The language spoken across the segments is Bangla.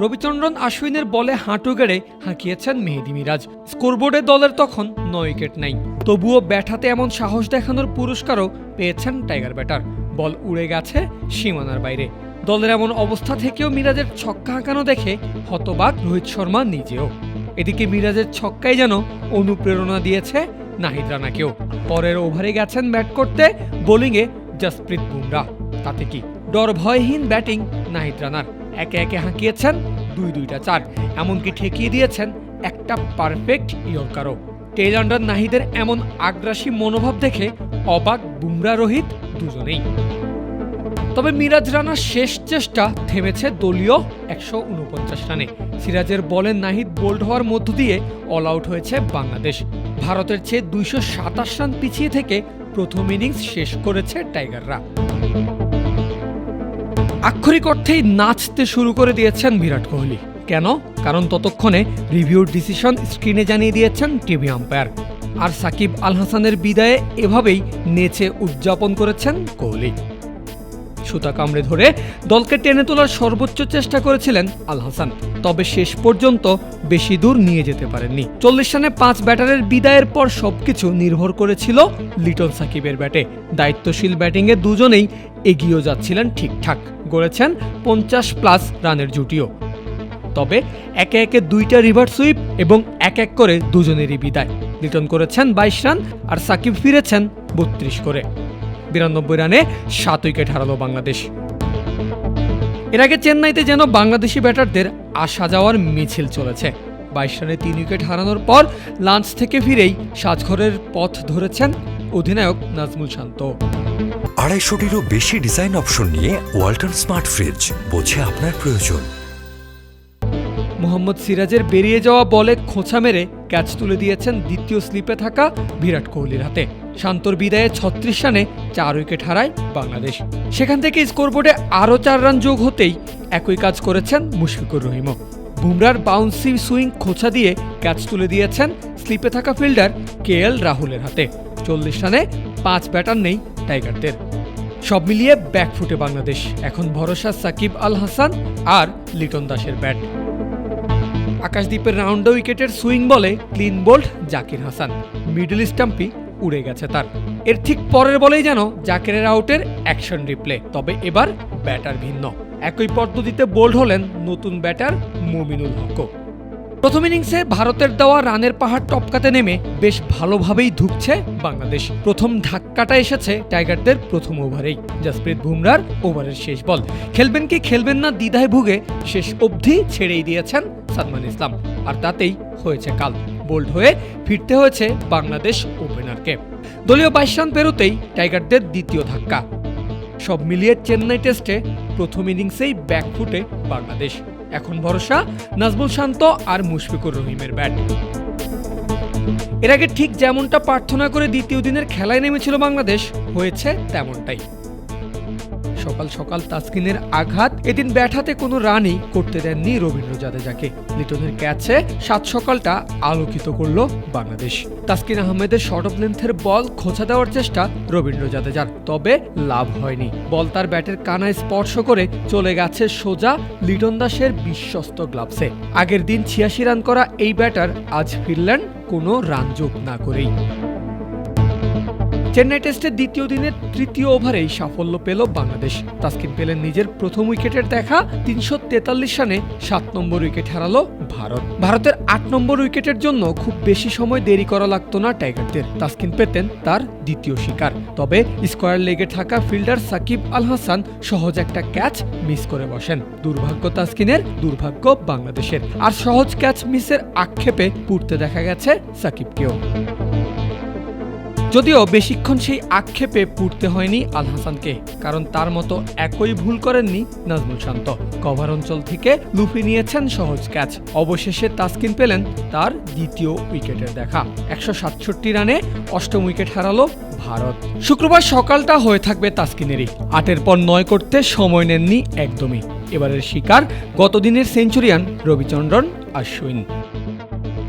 রবিচন্দ্রন আশ্বিনের বলে হাঁটু গেড়ে হাঁকিয়েছেন মেহেদি মিরাজ। স্কোরবোর্ডে দলের তখন নয় উইকেট নাই। তবুও ব্যাটাতে এমন সাহস দেখানোর পুরস্কারও পেয়েছেন টাইগার ব্যাটার। বল উড়ে গেছে সীমানার বাইরে। দলের এমন অবস্থা থেকেও মিরাজের ছক্কা হাঁকানো দেখে হতবাক রোহিত শর্মা নিজেও। এদিকে মিরাজের ছক্কাই যেন অনুপ্রেরণা দিয়েছে নাহিদ রানাকেও। পরের ওভারে গেছেন ব্যাট করতে বোলিংয়ে জসপ্রীত বুমরা। তাতে কি? ডর ভয়হীন ব্যাটিং নাহিদ রানার। একে একে হাঁকিয়েছেন দুই দুইটা চার। এমনকি ঠেকিয়ে দিয়েছেন একটা পারফেক্ট ইয়র্কারও। টেল আন্ডার নাহিদের এমন আগ্রাসী মনোভাব দেখে অবাক বুমরা রোহিত দুজনেই। তবে মিরাজ রানার শেষ চেষ্টা থেমেছে দলীয় একশো উনপঞ্চাশ রানে। সিরাজের বলে নাহিদ বোল্ড হওয়ার মধ্য দিয়ে অল আউট হয়েছে বাংলাদেশ। ভারতের চেয়ে দুইশো সাতাশ রান পিছিয়ে থেকে প্রথম ইনিংস শেষ করেছে টাইগাররা। আক্ষরিক অর্থেই নাচতে শুরু করে দিয়েছেন বিরাট কোহলি। কেন? কারণ ততক্ষণে রিভিউর ডিসিশন স্ক্রিনে জানিয়ে দিয়েছেন টিভি আম্পায়ার। আর সাকিব আল হাসানের বিদায়ে এভাবেই নেচে উদযাপন করেছেন কোহলি। সুতা কামড়ে ধরে দলকে টেনে তোলার সর্বোচ্চ চেষ্টা করেছিলেন আল হাসান। তবে শেষ পর্যন্ত বেশি দূর নিয়ে যেতে পারেননি। চল্লিশ রানে পাঁচ ব্যাটারের বিদায়ের পর সবকিছু নির্ভর করেছিল লিটন সাকিবের ব্যাটে। দায়িত্বশীল ব্যাটিংয়ে দুজনেই এগিয়েও যাচ্ছিলেন ঠিকঠাক। গড়েছেন পঞ্চাশ প্লাস রানের জুটিও। তবে একে একে দুইটা রিভার সুইপ এবং এক এক করে দুজনেরই বিদায়। লিটন করেছেন বাইশ রান আর সাকিব ফিরেছেন বত্রিশ করে। বিরানব্বই রানে সাত উইকেট হারালো বাংলাদেশ। এর আগে চেন্নাইতে যেন বাংলাদেশি ব্যাটারদের আসা যাওয়ার মিছিল চলেছে। বাইশ রানে তিন উইকেট হারানোর পর লাঞ্চ থেকে ফিরেই সাজঘরের পথ ধরেছেন অধিনায়ক নাজমুল শান্ত। আড়াইশোটিরও বেশি ডিজাইন অপশন নিয়ে ওয়াল্টন স্মার্ট ফ্রিজ বোঝে আপনার প্রয়োজন। মোহাম্মদ সিরাজের বেরিয়ে যাওয়া বলে খোঁচা মেরে ক্যাচ তুলে দিয়েছেন দ্বিতীয় স্লিপে থাকা বিরাট কোহলির হাতে। শান্তর বিদায়ে ছত্রিশ রানে চার উইকেট হারায় বাংলাদেশ। সেখান থেকে স্কোরবোর্ডে আরও চার রান যোগ হতেই একই কাজ করেছেন মুশফিকুর রহিমও। বুমরার বাউন্সি সুইং খোঁচা দিয়ে ক্যাচ তুলে দিয়েছেন স্লিপে থাকা ফিল্ডার কে এল রাহুলের হাতে। চল্লিশ রানে পাঁচ ব্যাটার নেই, টাইগারদের। সব মিলিয়ে ব্যাকফুটে বাংলাদেশ। এখন ভরসা সাকিব আল হাসান আর লিটন দাসের ব্যাট। আকাশদ্বীপের রাউন্ড উইকেটের সুইং বলে clean bowled Zakir Hasan. Middle স্টাম্পি উড়ে গেছে তার। এর ঠিক পরের বলেই যেন জাকিরের আউটের অ্যাকশন রিপ্লে। তবে এবার ব্যাটার ভিন্ন। একই পদ্ধতিতে বোল্ড হলেন নতুন ব্যাটার মুমিনুল হকও। প্রথম ইনিংসে ভারতের দেওয়া রানের পাহাড় টপকাতে নেমে বেশ ভালোভাবেই ধুকছে বাংলাদেশ। প্রথম ধাক্কাটা এসেছে টাইগারদের প্রথম ওভারেই। জসপ্রীত বুমরার ওভারের শেষ বল। খেলবেন কি খেলবেন না দ্বিধায় ভুগে শেষ অবধি ছেড়েই দিয়েছেন সাদমান ইসলাম। আর তাতেই হয়েছে কাল। বোল্ড হয়ে ফিরতে হয়েছে বাংলাদেশ ওপেনারকে। দলীয় বাইশ রান পেরোতেই টাইগারদের দ্বিতীয় ধাক্কা। সব মিলিয়ে চেন্নাই টেস্টে প্রথম ইনিংসেই ব্যাকফুটে বাংলাদেশ। এখন ভরসা, নাজমুল শান্ত আর মুশফিকুর রহিমের ব্যাট। এর আগে ঠিক যেমনটা প্রার্থনা করে দ্বিতীয় দিনের খেলায় নেমেছিল বাংলাদেশ, হয়েছে তেমনটাই। সকাল সকাল তাসকিনের আঘাত। এদিন ব্যাটাতে কোনো রানই করতে দেননি রবীন্দ্র জাদেজাকে লিটনের ক্যাচে সাত সকালটা আলোকিত করল বাংলাদেশ। তাসকিন আহমেদের শর্ট অফ লেন্থের বল খোঁচা দেওয়ার চেষ্টা রবীন্দ্র জাদেজার তবে লাভ হয়নি। বল তার ব্যাটের কানায় স্পর্শ করে চলে গেছে সোজা লিটন দাসের বিশ্বস্ত গ্লাভসে। আগের দিন ছিয়াশি রান করা এই ব্যাটার আজ ফিরলেন কোনো রান যোগ না করেই। চেন্নাই টেস্টের দ্বিতীয় দিনের তৃতীয় ওভারেই সাফল্য পেল বাংলাদেশ। তাসকিন পেলেন নিজের প্রথম উইকেটের দেখা, তিনশো তেতাল্লিশ রানে সাত নম্বর উইকেট হারালো ভারত। ভারতের আট নম্বর উইকেটের জন্য খুব বেশি সময় দেরি করা লাগতো না টাইগারদের। তাসকিন পেতেন তার দ্বিতীয় শিকার। তবে স্কোয়ার লেগে থাকা ফিল্ডার সাকিব আল হাসান সহজ একটা ক্যাচ মিস করে বসেন। দুর্ভাগ্য তাসকিনের, দুর্ভাগ্য বাংলাদেশের। আর সহজ ক্যাচ মিসের আক্ষেপে পুড়তে দেখা গেছে সাকিবকেও। যদিও বেশিক্ষণ সেই আক্ষেপে পুড়তে হয়নি আল হাসানকে, কারণ তার মতো একই ভুল করেননি নাজমুল শান্ত। কভার অঞ্চল থেকে লুফে নিয়েছেন সহজ ক্যাচ। অবশেষে তাসকিন পেলেন তার দ্বিতীয় উইকেটের দেখা। একশো সাতষট্টি রানে অষ্টম উইকেট হারালো ভারত। শুক্রবার সকালটা হয়ে থাকবে তাসকিনেরই। আটের পর নয় করতে সময় নেননি একদমই। এবারের শিকার গতদিনের সেঞ্চুরিয়ান রবিচন্দ্রন আশ্বিন।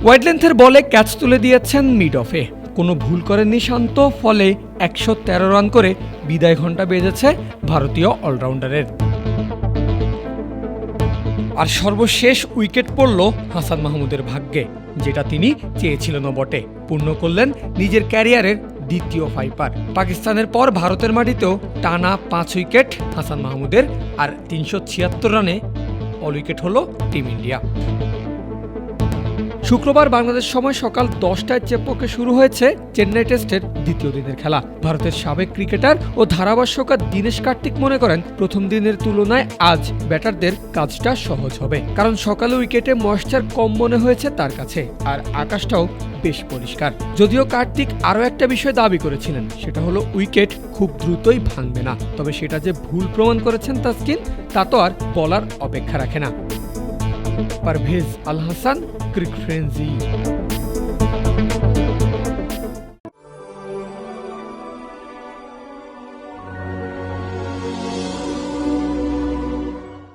ওয়াইড লেন্থের বলে ক্যাচ তুলে দিয়েছেন মিড অফে কোনো ভুল করেননি শান্ত ফলে একশো তেরো রান করে বিদায় ঘণ্টা বেজেছে ভারতীয় অলরাউন্ডারের। আর সর্বশেষ উইকেট পড়ল হাসান মাহমুদের ভাগ্যে, যেটা তিনি চেয়েছিলেনও বটে পূর্ণ করলেন নিজের ক্যারিয়ারের দ্বিতীয় ফাইপার। পাকিস্তানের পর ভারতের মাটিতেও টানা পাঁচ উইকেট হাসান মাহমুদের, আর তিনশো ছিয়াত্তর রানে অল উইকেট হল টিম ইন্ডিয়া। শুক্রবার বাংলাদেশ সময় সকাল দশটায় চেপকে শুরু হয়েছে চেন্নাই টেস্টের দ্বিতীয় দিনের খেলা। ভারতের সাবেক ক্রিকেটার ও ধারাভাষ্যকার দীনেশ কার্তিক মনে করেন, প্রথম দিনের তুলনায় আজ ব্যাটারদের কাজটা সহজ হবে। কারণ সকালে উইকেটে ময়েশ্চার কম মনে হয়েছে তার কাছে, আর আকাশটাও বেশ পরিষ্কার। যদিও কার্তিক আরও একটা বিষয় দাবি করেছিলেন, সেটা হলো উইকেট খুব দ্রুতই ভাঙবে না। তবে সেটা যে ভুল প্রমাণ করেছেন তাসকিন, তা তো আর বলার অপেক্ষা রাখে না। Parvez Al Hasan Crick Frenzy.